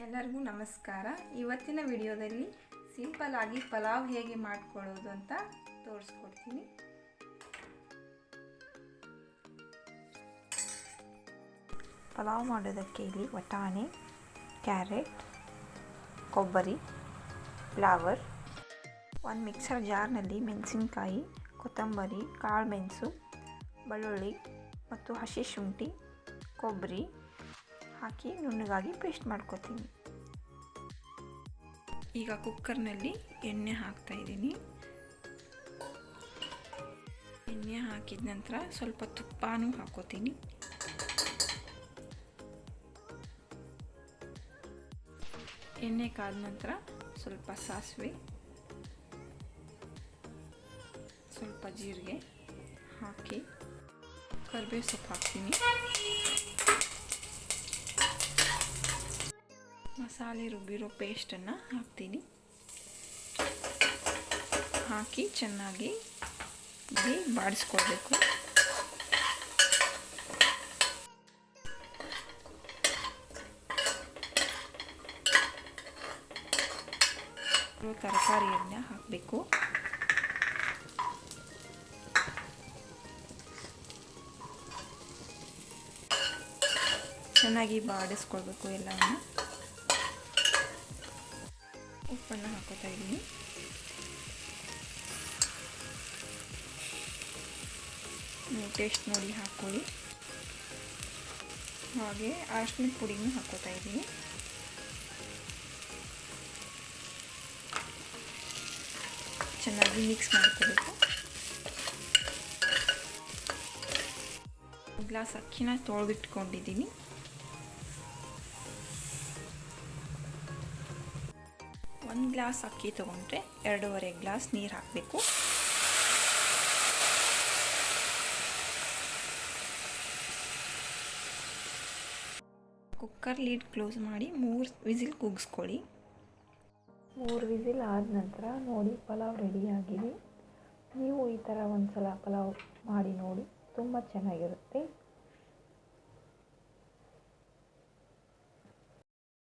ಎಲ್ಲರಿಗೂ ನಮಸ್ಕಾರ. ಇವತ್ತಿನ ವಿಡಿಯೋದಲ್ಲಿ ಸಿಂಪಲ್ ಆಗಿ ಪಲಾವ್ ಹೇಗೆ ಮಾಡ್ಕೊಳ್ಳೋದು ಅಂತ ತೋರಿಸ್ಕೊಡ್ತೀನಿ. ಪಲಾವ್ ಮಾಡೋದಕ್ಕೆ ಇಲ್ಲಿ ವಟಾಣಿ, ಕ್ಯಾರೆಟ್, ಕೊಬ್ಬರಿ, ಫ್ಲವರ್, ಒಂದು ಮಿಕ್ಸರ್ ಜಾರ್ನಲ್ಲಿ ಮೆಣಸಿನ್ಕಾಯಿ, ಕೊತ್ತಂಬರಿ, ಕಾಳು ಮೆಣಸು, ಬೆಳ್ಳುಳ್ಳಿ ಮತ್ತು ಹಸಿ ಶುಂಠಿ, ಕೊಬ್ಬರಿ ಹಾಕಿ ನುಣ್ಣಗಾಗಿ ಪೇಸ್ಟ್ ಮಾಡ್ಕೊತೀನಿ. ಈಗ ಕುಕ್ಕರ್ನಲ್ಲಿ ಎಣ್ಣೆ ಹಾಕ್ತಾ ಇದ್ದೀನಿ. ಎಣ್ಣೆ ಹಾಕಿದ ನಂತರ ಸ್ವಲ್ಪ ತುಪ್ಪನೂ ಹಾಕೋತೀನಿ ಎಣ್ಣೆ ಕಾದ ನಂತರ ಸ್ವಲ್ಪ ಸಾಸಿವೆ, ಸ್ವಲ್ಪ ಜೀರಿಗೆ ಹಾಕಿ ಕರಿಬೇವು ಸೊಪ್ಪು ಹಾಕ್ತೀನಿ. ಮಸಾಲೆ ರುಬ್ಬಿರೋ ಪೇಸ್ಟನ್ನು ಹಾಕ್ತೀನಿ. ಹಾಕಿ ಚೆನ್ನಾಗಿ ಇಲ್ಲಿ ಬಾಡಿಸ್ಕೊಳ್ಬೇಕು. ತರಕಾರಿಯನ್ನು ಹಾಕಬೇಕು. ಚೆನ್ನಾಗಿ ಬಾಡಿಸ್ಕೊಳ್ಬೇಕು ಎಲ್ಲವನ್ನು ಉಪ್ಪನ್ನು ಹಾಕೋತಾ ಇದ್ದೀನಿ ನೀವು ಟೇಸ್ಟ್ ನೋಡಿ ಹಾಕ್ಕೊಳ್ಳಿ ಹಾಗೆ ಅರಿಶಿನ ಪುಡಿನೂ ಹಾಕೋತಾ ಇದ್ದೀನಿ ಚೆನ್ನಾಗಿ ಮಿಕ್ಸ್ ಮಾಡ್ಕೋಬೇಕು ಗ್ಲಾಸ್ ಅಕ್ಕಿನ ತೊಳೆದಿಟ್ಕೊಂಡಿದ್ದೀನಿ ಒಂದು ಗ್ಲಾಸ್ ಅಕ್ಕಿ ತೊಗೊಂಡ್ರೆ ಎರಡೂವರೆ ಗ್ಲಾಸ್ ನೀರು ಹಾಕಬೇಕು. ಕುಕ್ಕರ್ ಲೀಡ್ ಕ್ಲೋಸ್ ಮಾಡಿ ಮೂರು ವಿಸಿಲ್ ಕೂಗಿಸ್ಕೊಳ್ಳಿ. ಮೂರು ವಿಸಿಲ್ ಆದ ನಂತರ ನೋಡಿ ಪಲಾವ್ ರೆಡಿಯಾಗಿದೆ ನೀವು ಈ ಥರ ಒಂದು ಸಲ ಪಲಾವ್ ಮಾಡಿ ನೋಡಿ, ತುಂಬ ಚೆನ್ನಾಗಿರುತ್ತೆ.